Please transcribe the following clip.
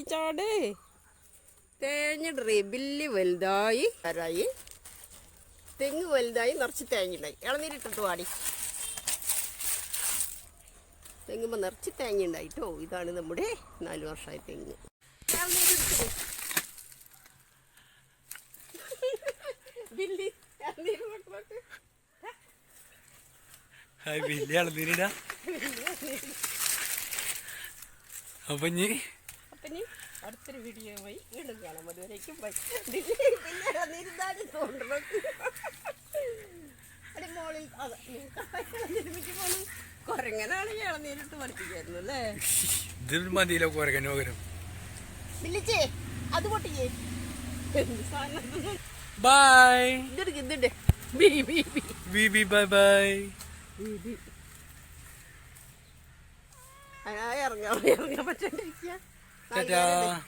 Billy തേങ്ങ തേഞ്ഞിടറി Billy വലുതായി. ആരായി തെങ്ങ് വലുതായി. നിറച്ച് തേങ്ങയുണ്ടായി ഇളനീരിട്ടിട്ട് വാടി. തെങ്ങുമ്പോൾ നിറച്ച് തേങ്ങ ഉണ്ടായിട്ടോ ഇതാണ് നമ്മുടെ നാല് വർഷമായ തെങ്ങ്. ബില്ലി അപ്പൊ ഇനി ഇനി അടുത്തൊരു വീഡിയോ പോയി വീണ്ടും കാണാം. അതുവരേക്കും ബില്ലി അടി മോളിൽ അതെ ഇളനീരുമിക്ക് പോണു കുരങ്ങനാണെങ്കിൽ ഇളനീരിട്ട് പഠിപ്പിക്കായിരുന്നു അല്ലേ? മതിയിലോ കുറകന് പകരം. അത് പൊട്ടിക്കേ? ബൈ ഇതെടുക്ക് ഇതിണ്ട് ബി ബി ബി. ബി ബി ബൈ ബൈ. ബി ബി. ആ ഇറങ്ങാൻ ഇറങ്ങാൻ പറ്റാണ്ടിരിക്കുക 佳佳